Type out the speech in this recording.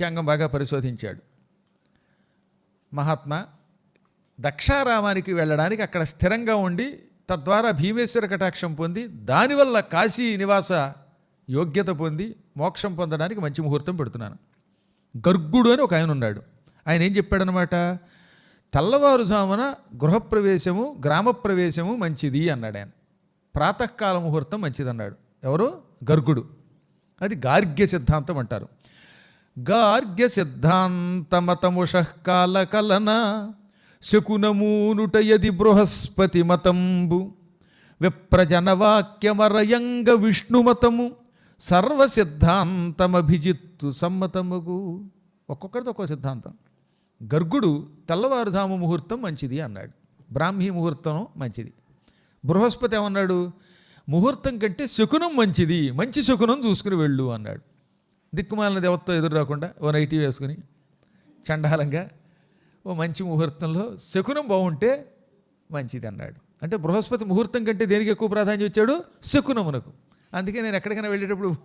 పంచాంగం బాగా పరిశోధించాడు. మహాత్మా దక్షారామానికి వెళ్ళడానికి అక్కడ స్థిరంగా ఉండి తద్వారా భీమేశ్వర కటాక్షం పొంది దానివల్ల కాశీ నివాస యోగ్యత పొంది మోక్షం పొందడానికి మంచి ముహూర్తం పెడుతున్నాను. గర్గుడు అని ఒక ఆయన ఉన్నాడు. ఆయన ఏం చెప్పాడనమాట తెల్లవారుజామున గృహప్రవేశము గ్రామప్రవేశము మంచిది అన్నాడు ఆయన. ప్రాతకాల ముహూర్తం మంచిది అన్నాడు ఎవరు? గర్గుడు. అది గార్గ్య సిద్ధాంతం అంటారు. గార్గ్య సిద్ధాంతమతముషకాలకలన శకునమూనుట యది బృహస్పతి మతంబు విప్రజనవాక్యమరయంగ విష్ణుమతము సర్వసిద్ధాంతమభిజిత్తు సమ్మతముగు. ఒక్కొక్కరితో ఒక్కో సిద్ధాంతం. గర్గుడు తెల్లవారుజాము ముహూర్తం మంచిది అన్నాడు. బ్రాహ్మీ ముహూర్తం మంచిది. బృహస్పతి ఏమన్నాడు? ముహూర్తం కంటే శకునం మంచిది. మంచి శకునం చూసుకుని వెళ్ళు అన్నాడు. దిక్కుమాలిన దేవతతో ఎదురు రాకుండా ఓ నైటీ వేసుకుని చండాలంగా ఓ మంచి ముహూర్తంలో శకునం బాగుంటే మంచిది అన్నాడు. అంటే బృహస్పతి ముహూర్తం కంటే దేనికి ఎక్కువ ప్రాధాన్యం ఇచ్చాడు? శకునమునకు. అందుకే నేను ఎక్కడికైనా వెళ్ళేటప్పుడు